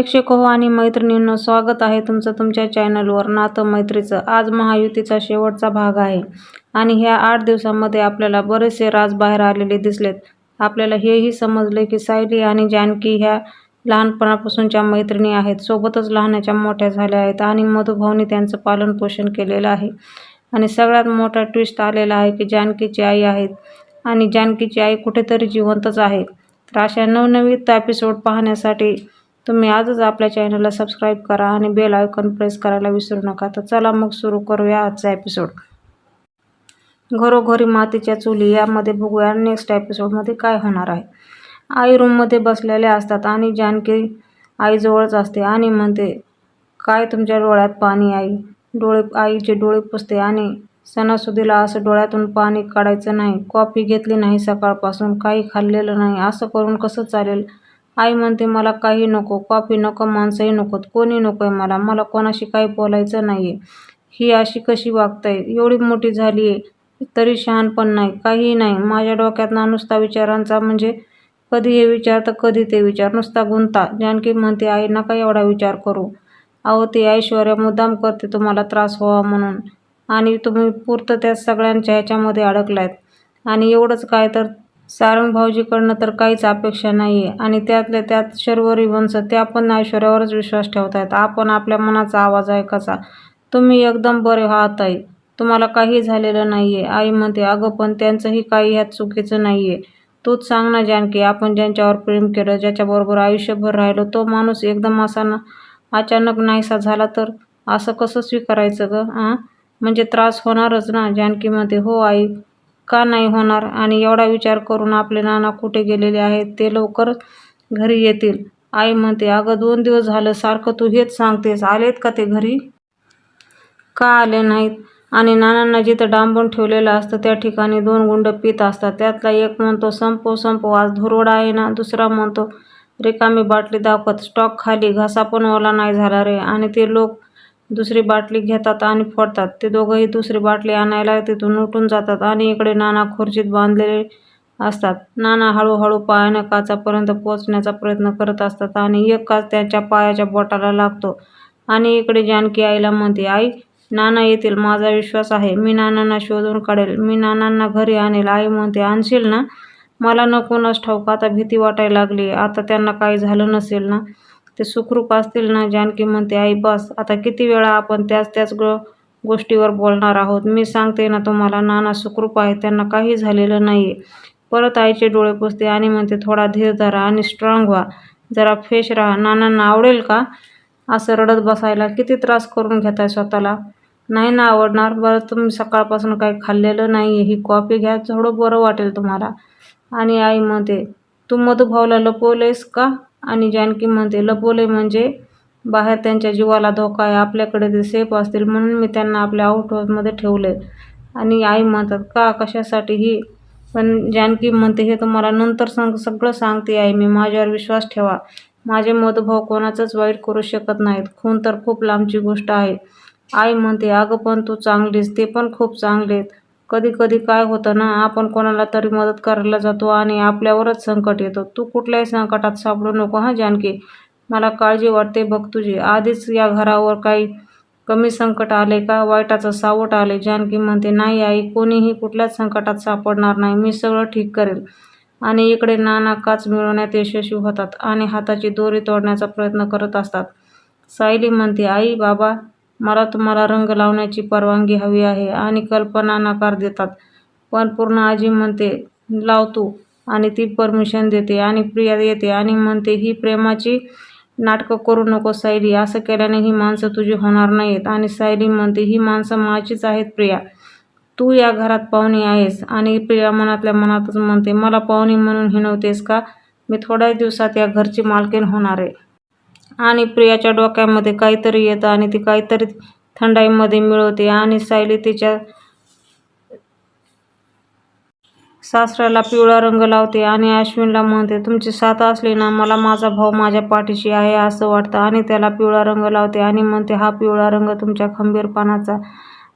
प्रेक्षक हो आणि मैत्रिणींनो स्वागत आहे तुमचं तुमच्या चॅनलवर नातं मैत्रीचं. आज महायुतीचा शेवटचा भाग आहे आणि ह्या आठ दिवसांमध्ये आपल्याला बरेचसे राज बाहेर आलेले दिसलेत. आपल्याला हेही समजले की सायली आणि जानकी ह्या लहानपणापासूनच्या मैत्रिणी आहेत. सोबतच लहानाच्या मोठ्या झाल्या आहेत आणि मधुभाऊनी त्यांचं पालनपोषण केलेलं आहे. आणि सगळ्यात मोठा ट्विस्ट आलेला आहे की जानकीची आई आहेत आणि जानकीची आई कुठेतरी जिवंतच आहे. तर अशा नवनवीन एपिसोड पाहण्यासाठी तुम्ही आजच आपल्या चॅनलला सबस्क्राईब करा आणि बेल आयकॉन प्रेस करायला विसरू नका. तर चला मग सुरू करूया आजचा एपिसोड घरोघरी मातीच्या चुली यामध्ये बघूया नेक्स्ट एपिसोडमध्ये काय होणार आहे. आई रूममध्ये बसलेल्या असतात आणि जानकी आईजवळच असते आणि म्हणते काय तुमच्या डोळ्यात पाणी आई डोळे आईचे डोळे पुसते आणि सणासुदीला असं डोळ्यातून पाणी काढायचं नाही. कॉफी घेतली नाही सकाळपासून काही खाल्लेलं नाही. असं करून कसं चालेल? आई म्हणते मला काही नको कॉफी नको माणसंही नकोत कोणी नको आहे मला मला कोणाशी काही बोलायचं नाही आहे ही अशी कशी वागताय एवढी मोठी झाली आहे तरी शहाणपण नाही काहीही नाही. माझ्या डोक्यात ना नुसता विचारांचा म्हणजे कधी हे विचार तर कधी ते विचार नुसता गुंता. जानकी म्हणते आई नका एवढा विचार करू. अहो ती ऐश्वर्या मुद्दाम करते तुम्हाला त्रास व्हावा म्हणून. आणि तुम्ही पुरतं त्या सगळ्यांच्या ह्याच्यामध्ये अडकलायत. आणि एवढंच काय तर सारंग भाऊजीकडनं तर काहीच अपेक्षा नाही आहे आणि त्यातल्या त्यात शर्वरी वंश त्या पण ऐश्वर्यावरच विश्वास ठेवत आहेत आपण आपल्या मनाचा आवाज ऐकायचा. तुम्ही एकदम बरे आहात आई तुम्हाला काही झालेलं नाही आहे आई म्हणते अगं पण त्यांचंही काही ह्यात चुकीचं नाही आहे तूच सांग ना जानकी आपण ज्यांच्यावर प्रेम केलं ज्याच्याबरोबर आयुष्यभर राहिलो तो माणूस एकदम असा ना अचानक नाहीसा झाला तर? असं कसं स्वीकारायचं गं हां म्हणजे त्रास होणारच ना? जानकी म्हणते हो आई. का नाही होणार? आणि एवढा विचार करून आपले नाना कुठे गेलेले आहेत ते लवकर घरी येतील. आई म्हणते अगं दोन दिवस झालं सारखं तू हेच सांगतेस. आलेत का ते घरी? का आले नाहीत? आणि नानांना जिथं डांबून ठेवलेलं असतं त्या ठिकाणी दोन गुंड पित असतात. त्यातला एक म्हणतो संपो संपो आज धुरोडा आहे ना? दुसरा म्हणतो रिकामी बाटली दाखवत स्टॉक खाली घासा पण ओला नाही झाला रे. आणि ते लोक दुसरी बाटली घेतात आणि फोडतात. ते दोघंही दुसरी बाटली आणायला तिथून उठून जातात आणि इकडे नाना खुर्चीत बांधलेले असतात. नाना हळूहळू पायानं काचापर्यंत पोचण्याचा प्रयत्न करत असतात आणि एक काच त्यांच्या पायाच्या बोटाला लागतो आणि इकडे जानकी आईला म्हणते आई नाना येतील माझा विश्वास आहे. मी नानांना शोधून काढेल. मी नानांना घरी आणेल. आई म्हणते आणशील ना? मला नकोनच ठाऊक. आता भीती वाटायला लागली. आता त्यांना काही झालं नसेल ना? ते सुखरूप असतील ना जानकी म्हणते आई बस आता किती वेळा आपण त्याच त्याच गो गोष्टीवर बोलणार आहोत? मी सांगते ना तुम्हाला नाना सुखरूप आहे त्यांना काही झालेलं नाही आहे परत आईचे डोळे पुसते आणि म्हणते थोडा धीर धरा आणि स्ट्रॉंग व्हा. जरा फ्रेश राहा. नानांना आवडेल का? असं रडत बसायला किती त्रास करून घेताय स्वतःला? नाही ना आवडणार. बरं तुम्ही सकाळपासून काही खाल्लेलं नाही आहे ही कॉफी घ्या थोडं बरं वाटेल तुम्हाला. आणि आई म्हणते तू मधुभावला लपवलेस का? आणि जानकी म्हणते लपवले म्हणजे बाहेर त्यांच्या जीवाला धोका आहे. आपल्याकडे ते सेफ असतील म्हणून मी त्यांना आपल्या आउट हाऊसमध्ये ठेवले. आणि आई म्हणतात का? कशासाठी ही? पण जानकी म्हणते हे तुम्हाला नंतर सांग सगळं सांगते आहे मी माझ्यावर विश्वास ठेवा. माझे मधुभाव कोणाचंच वाईट करू शकत नाहीत. खून तर खूप लांबची गोष्ट आहे. आई म्हणते अगं पण तू चांगलीस. ते पण खूप चांगलेत कधी कधी काय होतं ना आपण कोणाला तरी मदत करायला जातो आणि आपल्यावरच संकट येतो. तू कुठल्याही संकटात सापडू नको हां जानकी? मला काळजी वाटते बघ तुझी. आधीच या घरावर काही कमी संकट आले का? वाईटाचं सावट आले. जानकी म्हणते नाही आई कोणीही कुठल्याच संकटात सापडणार नाही. मी सगळं ठीक करेल. आणि इकडे नाना काच मिळवण्यात यशस्वी होतात आणि हाताची दोरी तोडण्याचा प्रयत्न करत असतात. सायली म्हणते आई बाबा मला तुम्हाला रंग लावण्याची परवानगी हवी आहे आणि कल्पना नकार देतात. पण पूर्ण आजी म्हणते लाव तू. आणि ती परमिशन देते आणि प्रिया येते आणि म्हणते ही प्रेमाची नाटकं करू नको सायली. असं केल्याने ही माणसं तुझी होणार नाहीत. आणि सायली म्हणते ही माणसं माझीच आहेत प्रिया. तू या घरात पाहुणी आहेस. आणि प्रिया मनातल्या मनातच म्हणते मला पाहुणी म्हणून हिणवतेस का? मी थोड्याच दिवसात या घरची मालकीण होणार आहे. आणि प्रियाच्या डोक्यामध्ये काहीतरी येतं आणि ती काहीतरी थंडाईमध्ये मिळवते आणि सायली तिच्या सासऱ्याला पिवळा रंग लावते आणि अश्विनला म्हणते तुमची साथ असली ना मला माझा भाऊ माझ्या पाठीशी आहे असं वाटतं. आणि त्याला पिवळा रंग लावते आणि म्हणते हा पिवळा रंग तुमच्या खंबीरपणाचा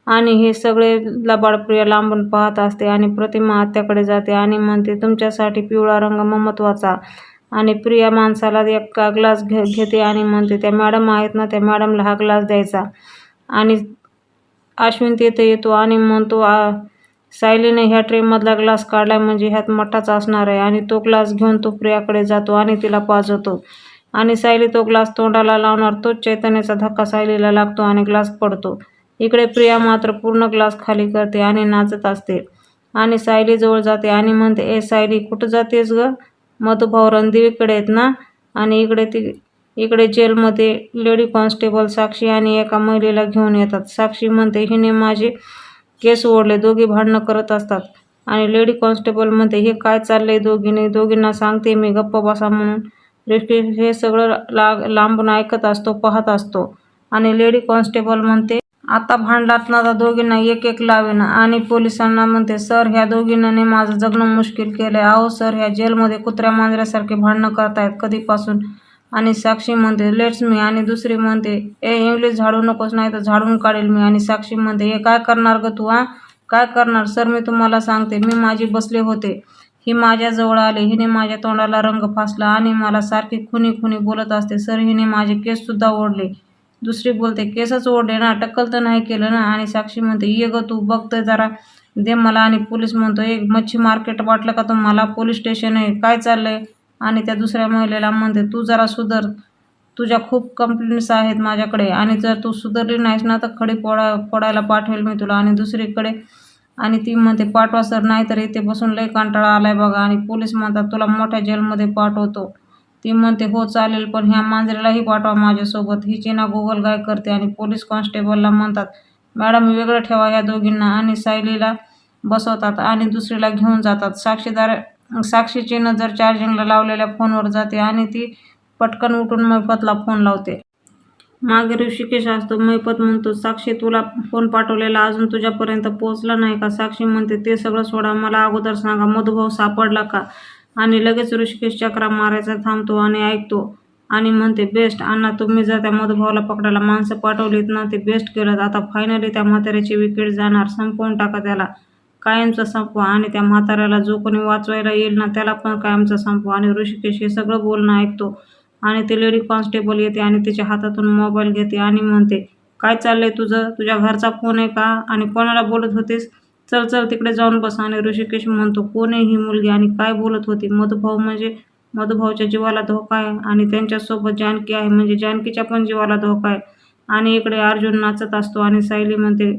आणि हे सगळे लबाड प्रिया लांबून पाहत असते आणि प्रतिमा आत्याकडे जाते आणि म्हणते तुमच्यासाठी पिवळा रंग महत्त्वाचा आणि प्रिया माणसाला एक ग्लास घे घेते आणि म्हणते त्या मॅडम आहेत ना त्या मॅडमला हा ग्लास द्यायचा. आणि अश्विन तिथे येतो आणि म्हणतो आ सायलीने ह्या ट्रेमधला ग्लास काढलाय म्हणजे ह्यात मठाच असणार आहे. आणि तो ग्लास घेऊन तो प्रियाकडे जातो आणि तिला पाजवतो. आणि सायली तो ग्लास तोंडाला लावणार तोच चैतन्याचा धक्का सायलीला लागतो आणि ग्लास पडतो. इकडे प्रिया मात्र पूर्ण ग्लास खाली करते आणि नाचत असते. आणि सायलीजवळ जाते आणि म्हणते ए सायली कुठं जातेस गं? मधुभाऊ रणदिवेकडे आहेत ना? आणि इकडे ती इकडे जेलमध्ये लेडी कॉन्स्टेबल साक्षी आणि एका महिलेला घेऊन येतात. साक्षी म्हणते हिने माझे केस ओढले दोघी भांडणं करत असतात. आणि लेडी कॉन्स्टेबल म्हणते हे काय चाललंय दोघीने? दोघींना सांगते मी गप्प बसा म्हणून. ऋषिकेश हे सगळं ला लांबून ऐकत असतो पाहत असतो. आणि लेडी कॉन्स्टेबल म्हणते आता भांडलात ना तर दोघींना एक एक लावेन. आणि पोलिसांना म्हणते सर ह्या दोघींनी माझं जगणं मुश्किल केलं आहे अहो सर ह्या जेलमध्ये कुत्र्या मांजऱ्यासारखे भांडणं करतायत कधीपासून? आणि साक्षी म्हणते लेट्स मी. आणि दुसरी म्हणते ए इंग्लिश झाडू नकोस नाही तर झाडून काढेल मी. आणि साक्षी म्हणते हे काय करणार ग तू आ काय करणार? सर मी तुम्हाला सांगते मी माझी बसले होते. ही माझ्याजवळ आले हिने माझ्या तोंडाला रंग फासला आणि मला सारखी खुनी खुनी बोलत असते. सर हिने माझे केससुद्धा ओढले. दुसरी बोलते केसच ओढले ना टक्कल तर नाही केलं ना. आणि साक्षी म्हणते ये ग तू बघतोय जरा दे मला. आणि पोलीस म्हणतो एक मच्छी मार्केट वाटलं का तुम्हाला? पोलीस स्टेशन आहे काय चाललंय? आणि त्या दुसऱ्या महिलेला म्हणते तू जरा सुधर तुझ्या खूप कंप्लेंट्स आहेत माझ्याकडे आणि जर तू सुधारली नाहीस ना तर खडी पोडा पोडायला पाठवेल मी तुला. आणि दुसरीकडे आणि ती म्हणते पाठवा सर नाही तर इथे बसून लय कंटाळा आलाय बघा. आणि पोलीस म्हणतात तुला मोठ्या जेलमध्ये पाठवतो. ती म्हणते हो चालेल पण ह्या मांजरीलाही पाठवा माझ्यासोबत. हिची ना गुगल गाय करते आणि पोलीस कॉन्स्टेबलला म्हणतात मॅडम वेगळं ठेवा ह्या दोघींना आणि सायलीला बसवतात आणि दुसरीला घेऊन जातात. साक्षीदार साक्षीची नजर चार्जिंगला लावलेल्या फोनवर जाते आणि ती पटकन उठून मैफतला फोन लावते. मागे ऋषिकेश असतो. मैपत म्हणतो साक्षी तुला फोन पाठवलेला अजून तुझ्यापर्यंत पोहोचला नाही का? साक्षी म्हणते ते सगळं सोडा. मला अगोदर सांगा मधुभाऊ सापडला का? आणि लगेच ऋषिकेश चक्रा मारायचा थांबतो आणि ऐकतो. आणि म्हणते बेस्ट अण्णा तुम्ही जर त्या मधुभावाला पकडायला. माणसं पाठवलीत ना ते बेस्ट केलं. आता फायनली त्या म्हाताऱ्याची विकेट जाणार. संपवून टाका त्याला. कायमचं संपवा आणि त्या म्हाताऱ्याला जो कोणी वाचवायला येईल ना त्याला पण कायमचं संपवा. आणि ऋषिकेश हे सगळं बोलणं ऐकतो. आणि ते लेडी कॉन्स्टेबल येते आणि तिच्या हातातून मोबाईल घेते आणि म्हणते काय चाललंय तुझं? तुझ्या घरचा फोन आहे का? आणि कोणाला बोलत होतेस? चल चल तिकडे जाऊन बस. आणि ऋषिकेश म्हणतो कोण आहे ही मुलगी आणि काय बोलत होती? मधुभाऊ म्हणजे मधुभाऊच्या जीवाला धोका आहे आणि त्यांच्यासोबत जानकी आहे म्हणजे जानकीच्या पण जीवाला धोका आहे. आणि इकडे अर्जुन नाचत असतो आणि सायली म्हणते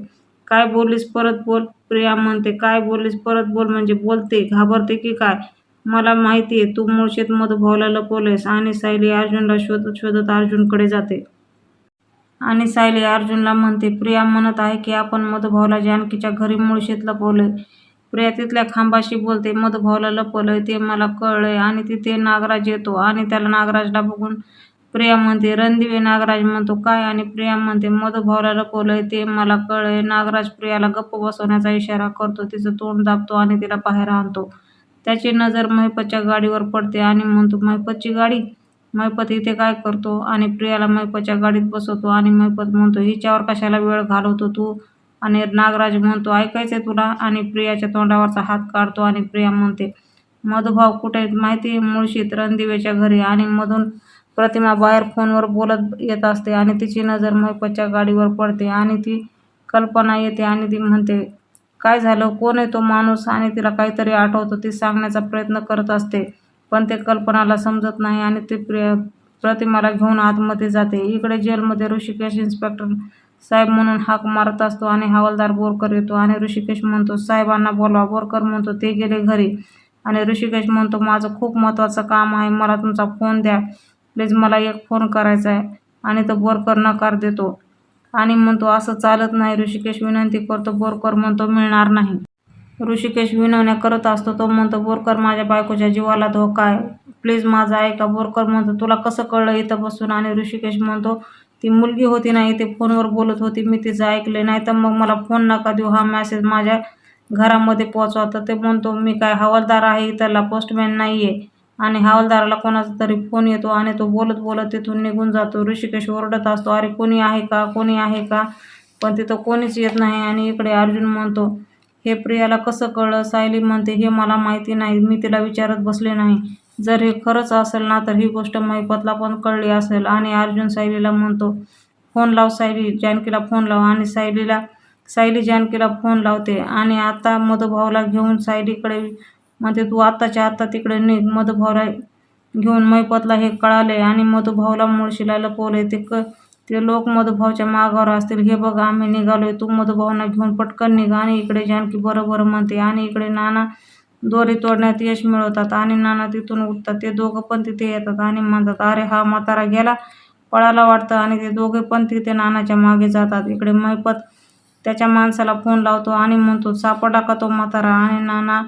काय बोललीस? परत बोल. प्रिया म्हणते काय बोललीस? परत बोल. म्हणजे बोलते घाबरते की काय? मला माहिती आहे तू मूळशेत मधुभाऊला लपवलेस आणि सायली अर्जुनला शोधत शोधत अर्जुनकडे जाते. आणि सायली अर्जुनला म्हणते प्रिया म्हणत आहे की आपण मधुभाऊला जानकीच्या घरी मुळशीत लपवलंय. प्रिया तिथल्या खांबाशी बोलते मधुभाऊला लपवलंय ते मला कळलंय आणि तिथे नागराज येतो आणि त्याला नागराजला बघून प्रिया म्हणते रणदिवे नागराज म्हणतो काय? आणि प्रिया म्हणते मधुभाऊला लपवलंय ते मला कळलंय. नागराज प्रियाला गप्प बसवण्याचा इशारा करतो तिचं तोंड दाबतो आणि तिला बाहेर आणतो. त्याची नजर महिपतच्या गाडीवर पडते आणि म्हणतो महिपतची गाडी? मैपत इथे काय करतो? आणि प्रियाला मैपतच्या गाडीत बसवतो आणि मैपत म्हणतो हिच्यावर कशाला वेळ घालवतो तू? आणि नागराज म्हणतो ऐकायचंय तुला? आणि प्रियाच्या तोंडावरचा हात काढतो आणि प्रिया म्हणते मधुभाव कुठे माहिती? मुळशीत रणदिवेच्या घरी. आणि मधून प्रतिमा बाहेर फोनवर बोलत येत असते आणि तिची नजर मैपतच्या गाडीवर पडते आणि ती कल्पना येते आणि ती म्हणते काय झालं? कोण आहे तो माणूस? आणि तिला काहीतरी आठवतो ती सांगण्याचा प्रयत्न करत असते. पण ते कल्पनाला समजत नाही आणि ते प्रिय प्रतिमाला घेऊन आतमध्ये जाते. इकडे जेलमध्ये ऋषिकेश इन्स्पेक्टर साहेब म्हणून हाक मारत असतो आणि हवालदार बोरकर येतो आणि ऋषिकेश म्हणतो साहेबांना बोलवा. बोरकर म्हणतो ते गेले घरी. आणि ऋषिकेश म्हणतो माझं खूप महत्त्वाचं काम आहे मला तुमचा फोन द्या. प्लीज मला एक फोन करायचा आहे. आणि तो बोरकर नकार देतो. आणि म्हणतो असं चालत नाही. ऋषिकेश विनंती करतो बोरकर म्हणतो मिळणार नाही. ऋषिकेश विनवण्या करत असतो तो म्हणतो बोरकर माझ्या बायकोच्या जीवाला धोका आहे. प्लीज माझा ऐका बोरकर म्हणतो तुला कसं कळलं इथं बसून? आणि ऋषिकेश म्हणतो ती मुलगी होती ना इथे फोनवर बोलत होती मी तिचं ऐकले नाही तर मग मला फोन नका देऊ हा मॅसेज माझ्या घरामध्ये पोचवा तर ते म्हणतो मी काय हवालदार आहे इथला पोस्टमॅन नाही आहे आणि हवालदाराला कोणाचा तरी फोन येतो आणि तो बोलत बोलत तिथून निघून जातो. ऋषिकेश ओरडत असतो अरे कोणी आहे का? कोणी आहे का? पण तिथं कोणीच येत नाही आणि इकडे अर्जुन म्हणतो हे प्रियाला कसं कळलं? सायली म्हणते हे मला माहिती नाही मी तिला विचारत बसले नाही. जर हे खरंच असेल ना तर ही गोष्ट महिपतला पण कळली असेल. आणि अर्जुन सायलीला म्हणतो फोन लाव सायली जानकीला फोन लाव. आणि सायलीला सायली जानकीला फोन लावते. आणि आता मधुभावला घेऊन सायलीकडे म्हणते तू आत्ताच्या आत्ता तिकडे निघ मधुभावला घेऊन महिपतला हे कळाले. आणि मधुभावला मुळशीला लपवले. ते क ते लोक मधुभाऊच्या मागावर असतील. हे बघ आम्ही निघालोय. तू मधुभाऊंना घेऊन पटकन निघ. आणि इकडे जानकी बरोबर म्हणते. आणि इकडे नाना दोरी तोडण्यात यश मिळवतात. आणि नाना तिथून उठतात. ते दोघं पण तिथे येतात आणि म्हणतात अरे हा म्हातारा गेला. पळाला वाटतं. आणि ते दोघे पण तिथे नानाच्या मागे जातात. इकडे महिपत त्याच्या माणसाला फोन लावतो आणि म्हणतो सापडा का तो म्हातारा? आणि नाना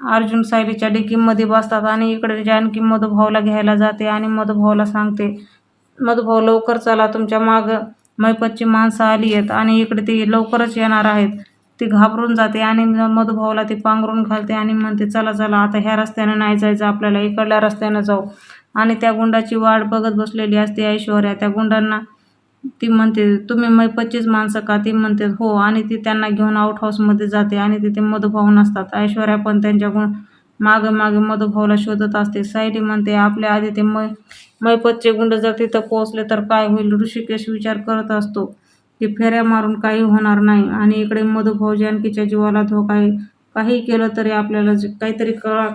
अर्जुन सायलीच्या डिकीमध्ये बसतात. आणि इकडे जानकी मधुभाऊला घ्यायला जाते आणि मधुभाऊला सांगते मधुभाऊ लवकर चला तुमच्या मागं मैपतची माणसं आली आहेत आणि इकडे ती लवकरच येणार आहेत. ती घाबरून जाते आणि मधुभाऊला ती पांघरून घालते आणि म्हणते चला चला आता ह्या रस्त्यानं नाही जायचं आपल्याला इकडल्या रस्त्यानं जाऊ. आणि त्या गुंडाची वाट बघत बसलेली असते ऐश्वर्या. त्या गुंडांना ती म्हणते तुम्ही मैपतचीच माणसं का? ती म्हणते हो. आणि ती त्यांना घेऊन आउट हाऊसमध्ये जाते आणि तिथे मधुभाऊ नसतात. ऐश्वर्या पण त्यांच्या गुण मागे मागे मधुभाऊला शोधत असते. सायली म्हणते आपल्या आधी ते मै मैपतचे गुंड जर तिथं पोहोचले तर काय होईल? ऋषिकेश विचार करत असतो की फेऱ्या मारून काही होणार नाही. आणि इकडे मधुभाऊ जानकीच्या जीवाला धोका आहे. काही केलं तरी आपल्याला जे- काहीतरी करा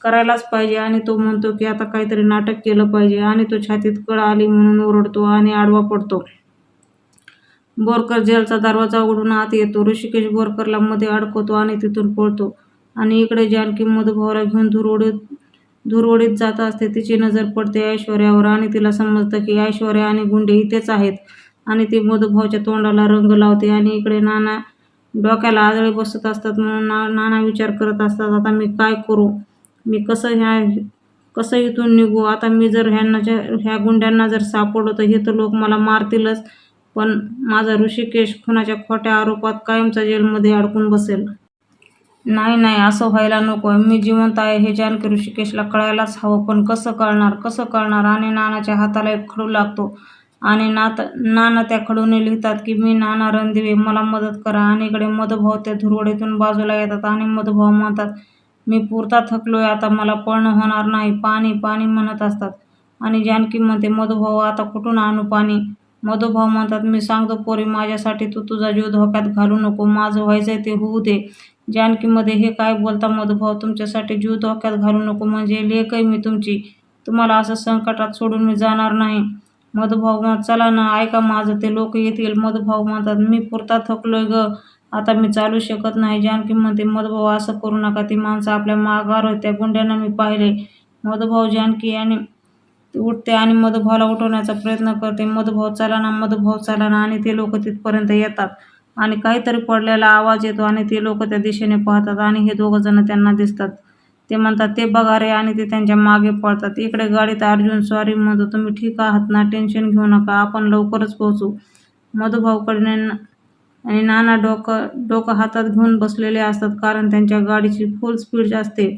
करायलाच पाहिजे. आणि तो म्हणतो की आता काहीतरी नाटक केलं पाहिजे. आणि तो छातीत कळ आली म्हणून ओरडतो आणि आडवा पडतो. बोरकर जेलचा दरवाजा उघडून आत येतो. ऋषिकेश बोरकरला मध्ये अडकवतो आणि तिथून पळतो. आणि इकडे जानकी मधुभावला घेऊन धूर उडीत धूर उडीत जात असते तिची नजर पडते ऐश्वर्यावर आणि तिला समजतं की ऐश्वर्या आणि गुंडे इथेच आहेत. आणि ती मधुभावच्या तोंडाला रंग लावते आणि इकडे नाना डोक्याला आदळे बसत असतात म्हणून ना नाना विचार करत असतात आता मी काय करू? मी कसं ह्या कसं इथून निघू? आता मी जर ह्यांना ह्या गुंड्यांना जर सापडलो तर हे तर लोक मला मारतीलच. पण माझा ऋषिकेश खुनाच्या खोट्या आरोपात कायमचा जेलमध्ये अडकून बसेल. नाही नाही असं व्हायला नको. मी जिवंत आहे हे जानकी ऋषिकेशला कळायलाच हवं. पण कसं कळणार? कसं कळणार? आणि नानाच्या हाताला एक खडू लागतो. आणि नात नाना त्या खडूने लिहितात की मी नाना रणदिवे मला मदत करा. आणि इकडे मधुभाऊ त्या धुरवडीतून बाजूला येतात आणि मधुभाऊ म्हणतात मी पुरता थकलोय आता मला पळणं होणार नाही पाणी पाणी म्हणत असतात. आणि जानकी म्हणते मधुभाऊ आता कुठून आणू पाणी मधुभाऊ म्हणतात मी सांगतो पोरी माझ्यासाठी तू तुझा जीव धोक्यात घालू नको. माझं व्हायचंय ते होऊ दे. जानकीमध्ये हे काय बोलता मधुभाऊ? तुमच्यासाठी जीव धोक्यात घालू नको म्हणजे लेखही मी तुमची. तुम्हाला असं संकटात सोडून मी जाणार नाही. मधुभाऊ मग चला ना ऐका माझं ते लोक येतील. मधुभाऊ म्हणतात मी पुरता थकलोय ग. आता मी चालू शकत नाही. जानकी म्हणते मधुभाऊ असं करू नका. ती माणसं आपल्या माघार होत्या त्या गुंड्यांना मी पाहिले. मधुभाऊ जानकी आणि उठते आणि मधुभावला उठवण्याचा प्रयत्न करते. मधुभाव चला ना मधुभाव चला ना. आणि ते लोक तिथपर्यंत येतात. आणि काहीतरी पडलेला आवाज येतो आणि ते लोक त्या दिशेने पाहतात आणि हे दोघं जण त्यांना दिसतात. ते म्हणतात ते बघा रे आणि ते त्यांच्या मागे पळतात. इकडे गाडीत अर्जुन सॉरी म्हणतो तुम्ही ठीक आहात ना? टेन्शन घेऊ नका आपण लवकरच पोहोचू. मधुभाऊकडे न- आणि नाना डोकं डोकं हातात घेऊन बसलेले असतात कारण त्यांच्या गाडीची फुल स्पीड असते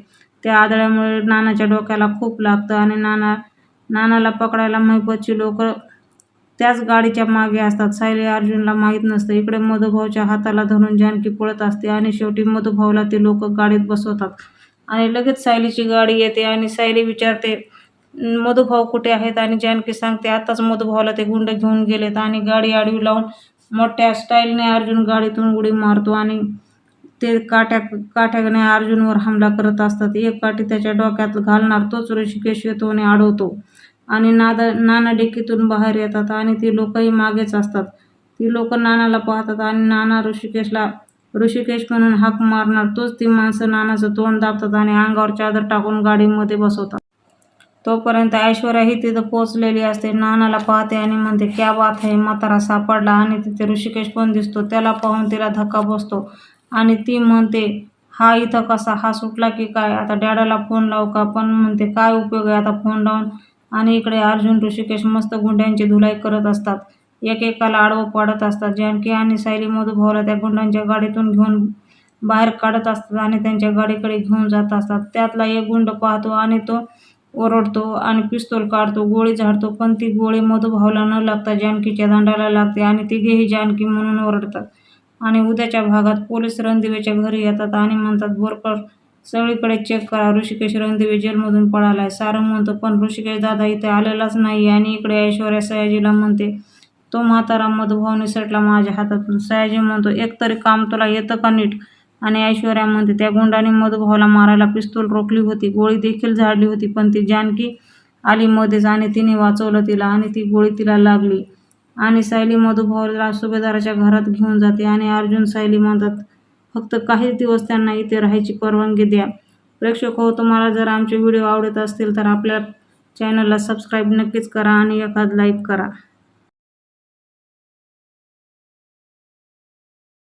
त्या आदळ्यामुळे नानाच्या डोक्याला खूप लागतं आणि नाना नानाला पकडायला महिपतची लोकं त्याच गाडीच्या मागे असतात. सायली अर्जुनला माहीत नसतं. इकडे मधुभाऊच्या हाताला धरून जानकी पळत असते आणि शेवटी मधुभाऊला ते लोक गाडीत बसवतात. आणि लगेच सायलीची गाडी येते आणि सायली विचारते मधुभाऊ कुठे आहेत? आणि जानकी सांगते आताच मधुभाऊला ते गुंड घेऊन गेलेत आणि गाडी आडवी लावून मोठ्या स्टाईलने अर्जुन गाडीतून उडी मारतो आणि ते काट्या काठ्याने अर्जुनवर हमला करत असतात. एक काठी त्याच्या डोक्यात घालणार तोच ऋषिकेश येतो आणि अडवतो. आणि नादा नाना डेकीतून बाहेर येतात आणि ती लोकही मागेच असतात. ती लोक नानाला पाहतात आणि नाना ऋषिकेशला ऋषिकेश म्हणून हाक मारणार. तोच ती माणसं नानाचं तोंड दाबतात आणि अंगावर चादर टाकून गाडीमध्ये बसवतात. तोपर्यंत ऐश्वर्याही तिथं पोचलेली असते. नानाला पाहते आणि म्हणते क्या बात आहे म्हातारा सापडला. आणि तिथे ऋषिकेश पण दिसतो. त्याला पाहून तिला धक्का बसतो. आणि ती म्हणते हा इथं कसा? हा सुटला की काय? आता डॅडाला फोन लावू का? पण म्हणते काय उपयोग आहे आता फोन लावून आणि इकडे अर्जुन ऋषिकेश मस्त गुंड्यांची धुलाई करत असतात. एकेकाला आडवं पाडत असतात. जानकी आणि सायली मधुभावला त्या गुंडांच्या गाडीतून घेऊन बाहेर काढत असतात आणि त्यांच्या गाडीकडे घेऊन जात असतात. त्यातला एक गुंड पाहतो आणि तो ओरडतो आणि पिस्तूल काढतो गोळी झाडतो पण ती गोळी मधुभावला न लागता जानकीच्या दांडाला लागते आणि तिघेही जानकी म्हणून ओरडतात. आणि उद्याच्या भागात पोलीस रणदिवेच्या घरी येतात आणि म्हणतात बोरकर सगळीकडे चेक करा. ऋषिकेश रणदिवे जेलमधून पळालाय. सारं म्हणतो पण ऋषिकेश दादा इथे आलेलाच नाही आणि इकडे ऐश्वर्या सयाजीला म्हणते तो म्हातारा मधुभाव निसटला माझ्या हातातून. सयाजी म्हणतो एकतरी काम तुला येतं का नीट? आणि ऐश्वर्या म्हणते त्या गुंडाने मधुभावला मारायला पिस्तूल रोखली होती. गोळी देखील झाडली होती पण ती जानकी आली मध्येच आणि तिने वाचवलं तिला आणि ती गोळी तिला लागली. आणि सायली मधुभावला सुभेदाराच्या घरात घेऊन जाते आणि अर्जुन सायली म्हणतात फक्त काहीच दिवस त्यांना इथे राहायची परवानगी द्या. प्रेक्षक हो तुम्हाला जर आमचे व्हिडिओ आवडत असतील तर आपल्या चॅनलला सबस्क्राईब नक्कीच करा आणि एखाद लाईक करा.